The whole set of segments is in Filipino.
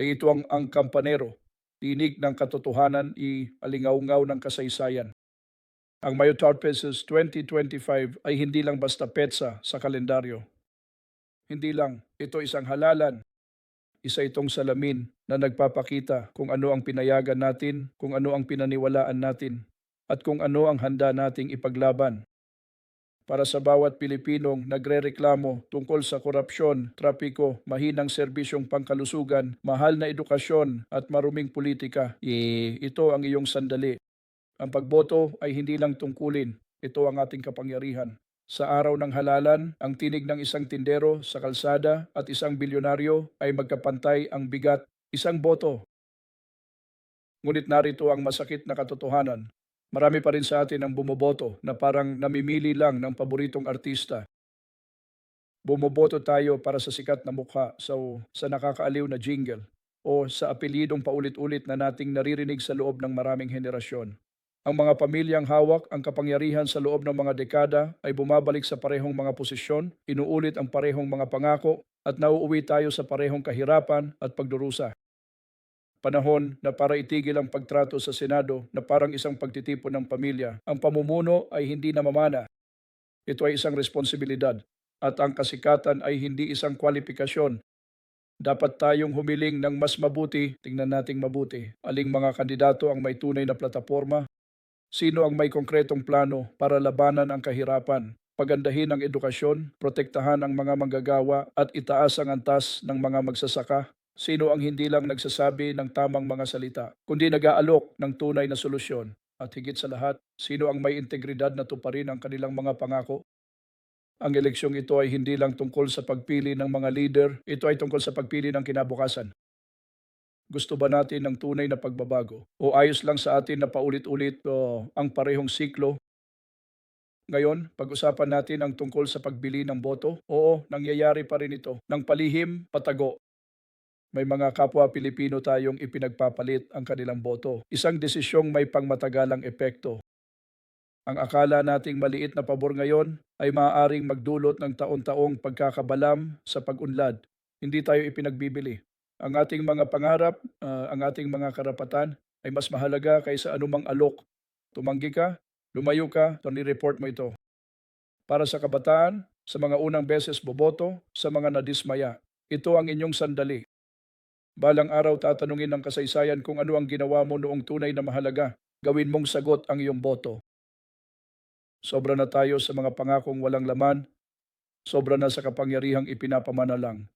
ay ito ang, ang kampanero, tinig ng katotohanan i alingaw-ngaw ng kasaysayan. Ang Mayotar Pesos 2025 ay hindi lang basta petsa sa kalendaryo. Hindi lang, ito isang halalan. Isa itong salamin na nagpapakita kung ano ang pinayagan natin, kung ano ang pinaniwalaan natin, at kung ano ang handa nating ipaglaban. Para sa bawat Pilipinong nagrereklamo tungkol sa korupsyon, trapiko, mahinang serbisyong pangkalusugan, mahal na edukasyon at maruming politika, ito ang iyong sandali. Ang pagboto ay hindi lang tungkulin, ito ang ating kapangyarihan. Sa araw ng halalan, ang tinig ng isang tindero sa kalsada at isang bilyonaryo ay magkapantay ang bigat, isang boto. Ngunit narito ang masakit na katotohanan. Marami pa rin sa atin ang bumoboto na parang namimili lang ng paboritong artista. Bumoboto tayo para sa sikat na mukha, so, sa nakakaaliw na jingle, o sa apelidong paulit-ulit na nating naririnig sa loob ng maraming henerasyon. Ang mga pamilyang hawak ang kapangyarihan sa loob ng mga dekada ay bumabalik sa parehong mga posisyon, inuulit ang parehong mga pangako at nauuwi tayo sa parehong kahirapan at pagdurusa. Panahon na para itigil ang pagtrato sa Senado na parang isang pagtitipon ng pamilya. Ang pamumuno ay hindi namamana. Ito ay isang responsibilidad at ang kasikatan ay hindi isang kwalifikasyon dapat tayong humiling ng mas mabuti, tingnan nating mabuti. Aling mga kandidato ang may tunay na plataforma, Sino ang may konkretong plano para labanan ang kahirapan, pagandahin ang edukasyon, protektahan ang mga manggagawa at itaas ang antas ng mga magsasaka? Sino ang hindi lang nagsasabi ng tamang mga salita, kundi nag-aalok ng tunay na solusyon? At higit sa lahat, sino ang may integridad na tuparin ang kanilang mga pangako? Ang eleksyong ito ay hindi lang tungkol sa pagpili ng mga leader, ito ay tungkol sa pagpili ng kinabukasan. Gusto ba natin ng tunay na pagbabago? O ayos lang sa atin na paulit-ulit o ang parehong siklo? Ngayon, pag-usapan natin ang tungkol sa pagbili ng boto. Oo, nangyayari pa rin ito. Nang palihim, patago. May mga kapwa Pilipino tayong ipinagpapalit ang kanilang boto. Isang desisyong may pangmatagalang epekto. Ang akala nating maliit na pabor ngayon ay maaaring magdulot ng taon-taong pagkakabalam sa pag-unlad. Hindi tayo ipinagbibili ang ating mga pangarap, uh, ang ating mga karapatan ay mas mahalaga kaysa anumang alok. Tumanggi ka, lumayo ka, report mo ito. Para sa kabataan, sa mga unang beses boboto, sa mga nadismaya, ito ang inyong sandali. Balang araw tatanungin ng kasaysayan kung ano ang ginawa mo noong tunay na mahalaga. Gawin mong sagot ang iyong boto. Sobra na tayo sa mga pangakong walang laman. Sobra na sa kapangyarihang ipinapamana lang.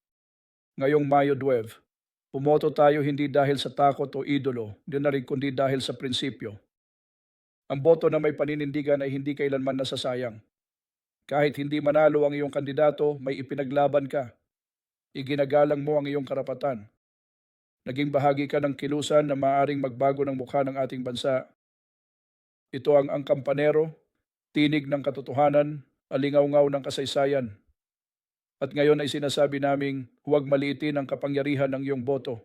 Ngayong Mayo 12, Pumoto tayo hindi dahil sa takot o idolo, din na rin kundi dahil sa prinsipyo. Ang boto na may paninindigan ay hindi kailanman nasasayang. Kahit hindi manalo ang iyong kandidato, may ipinaglaban ka. Iginagalang mo ang iyong karapatan. Naging bahagi ka ng kilusan na maaring magbago ng mukha ng ating bansa. Ito ang ang kampanero, tinig ng katotohanan, alingaw-ngaw ng kasaysayan. At ngayon ay sinasabi naming huwag maliitin ang kapangyarihan ng iyong boto.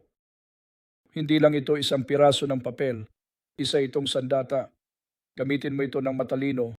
Hindi lang ito isang piraso ng papel, isa itong sandata. Gamitin mo ito ng matalino